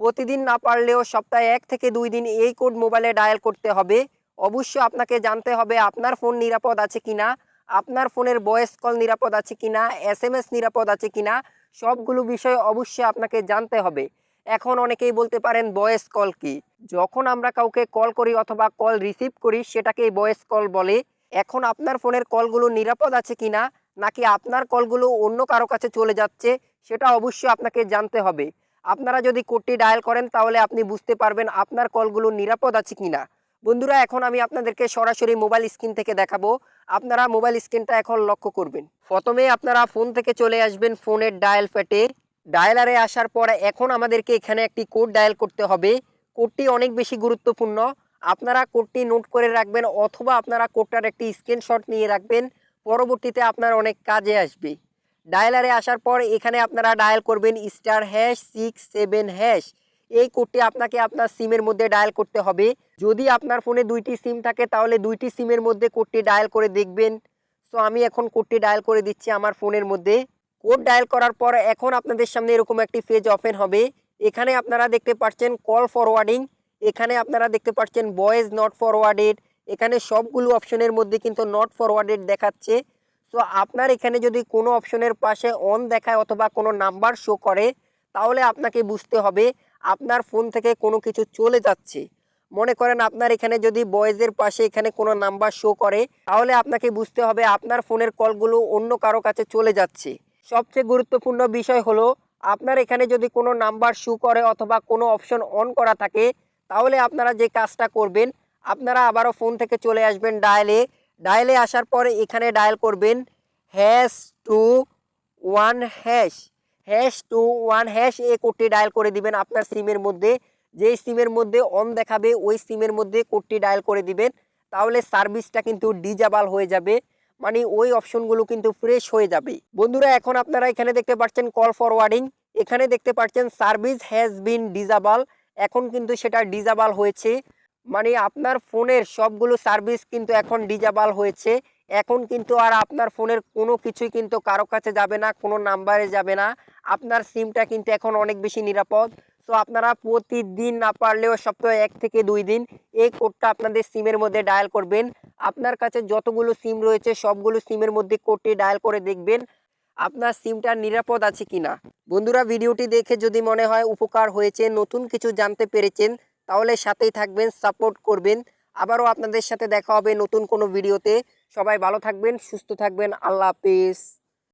প্রতিদিন না পারলেও সপ্তাহে এক থেকে দুই দিন এই কোড মোবাইলে ডায়াল করতে হবে। অবশ্যই আপনাকে জানতে হবে আপনার ফোন নিরাপদ আছে কিনা, আপনার ফোনের ভয়েস কল নিরাপদ আছে কিনা এস এম এস নিরাপদ আছে কিনা, সবগুলো বিষয় অবশ্যই আপনাকে জানতে হবে। এখন অনেকেই বলতে পারেন ভয়েস কল কি? যখন আমরা কাউকে কল করি অথবা কল রিসিভ করি, সেটাকেই ভয়েস কল বলে। এখন আপনার ফোনের কলগুলো নিরাপদ আছে কিনা, নাকি আপনার কলগুলো অন্য কারও কাছে চলে যাচ্ছে, সেটা অবশ্যই আপনাকে জানতে হবে। আপনারা যদি কোডটি ডায়াল করেন, তাহলে আপনি বুঝতে পারবেন আপনার কলগুলো নিরাপদ আছে কিনা। বন্ধুরা, এখন আমি আপনাদেরকে সরাসরি মোবাইল স্ক্রিন থেকে দেখাবো। আপনারা মোবাইল স্ক্রিনটা এখন লক্ষ্য করবেন। প্রথমে আপনারা ফোন থেকে চলে আসবেন ফোনের ডায়াল প্যাটে ডায়ালারে আসার পর এখন আমাদেরকে এখানে একটি কোড ডায়াল করতে হবে। কোডটি অনেক বেশি গুরুত্বপূর্ণ। আপনারা কোডটি নোট করে রাখবেন অথবা আপনারা কোডটার একটি স্ক্রিনশট নিয়ে রাখবেন। পরবর্তীতে আপনার অনেক কাজে আসবে। ডায়ালারে আসার পর এখানে আপনারা ডায়াল করবেন star hash six seven hash. এই কোডটি আপনাকে আপনার সিমের মধ্যে ডায়াল করতে হবে। যদি আপনার ফোনে দুইটি সিম থাকে, তাহলে দুইটি সিমের মধ্যে কোডটি ডায়াল করে দেখবেন। সো, আমি এখন কোডটি ডায়াল করে দিচ্ছি আমার ফোনের মধ্যে। কোড ডায়াল করার পর এখন আপনাদের সামনে এরকম একটি পেজ ওপেন হবে। এখানে আপনারা দেখতে পাচ্ছেন কল ফরওয়ার্ডিং। এখানে আপনারা দেখতে পাচ্ছেন বয়েজ নট ফরওয়ার্ডেড। এখানে সবগুলো অপশনের মধ্যে কিন্তু নট ফরওয়ার্ডেড দেখাচ্ছে। সো আপনার এখানে যদি কোনো অপশনের পাশে অন দেখায় অথবা কোনো নাম্বার শো করে, তাহলে আপনাকে বুঝতে হবে আপনার ফোন থেকে কোনো কিছু চলে যাচ্ছে। মনে করেন আপনার এখানে যদি বয়েজের পাশে এখানে কোনো নাম্বার শো করে, তাহলে আপনাকে বুঝতে হবে আপনার ফোনের কলগুলো অন্য কারও কাছে চলে যাচ্ছে। সবচেয়ে গুরুত্বপূর্ণ বিষয় হলো, আপনার এখানে যদি কোনো নাম্বার শো করে অথবা কোনো অপশন অন করা থাকে, তাহলে আপনারা যে কাজটা করবেন, আপনারা আবারও ফোন থেকে চলে আসবেন ডায়ালে ডায়ালে আসার পরে এখানে ডায়াল করবেন hash two one hash hash two one hash এ কোডটি ডায়াল করে দিবেন আপনার সিমের মধ্যে। যেই সিমের মধ্যে অন দেখাবে, ওই সিমের মধ্যে কোডটি ডায়াল করে দিবেন। তাহলে সার্ভিসটা কিন্তু ডিজাবাল হয়ে যাবে মানে ওই অপশনগুলো কিন্তু ফ্রেশ হয়ে যাবে। বন্ধুরা, এখন আপনারা এখানে দেখতে পাচ্ছেন কল ফরওয়ার্ডিং এখানে দেখতে পাচ্ছেন সার্ভিস হ্যাজ বিন ডিজাবাল এখন কিন্তু সেটা ডিজাবাল হয়েছে। মানে আপনার ফোনের সবগুলো সার্ভিস কিন্তু এখন ডিজাবাল হয়েছে। এখন কিন্তু আর আপনার ফোনের কোনো কিছুই কিন্তু কারও কাছে যাবে না, কোনো নাম্বারে যাবে না। আপনার সিমটা কিন্তু এখন অনেক বেশি নিরাপদ। সো আপনারা প্রতিদিন না পারলেও সপ্তাহে এক থেকে দুই দিন এই কোডটা আপনাদের সিমের মধ্যে ডায়াল করবেন। আপনার কাছে যতগুলো সিম রয়েছে সবগুলো সিমের মধ্যে কোডটি ডায়াল করে দেখবেন আপনার সিমটা নিরাপদ আছে কিনা। বন্ধুরা, ভিডিওটি দেখে যদি মনে হয় উপকার হয়েছে, নতুন কিছু জানতে পেরেছেন তাহলে সাথেই থাকবেন সাপোর্ট করবেন। আবারও আপনাদের সাথে দেখা হবে নতুন কোনো ভিডিওতে সবাই ভালো থাকবেন, সুস্থ থাকবেন। আল্লাহ হাফিজ।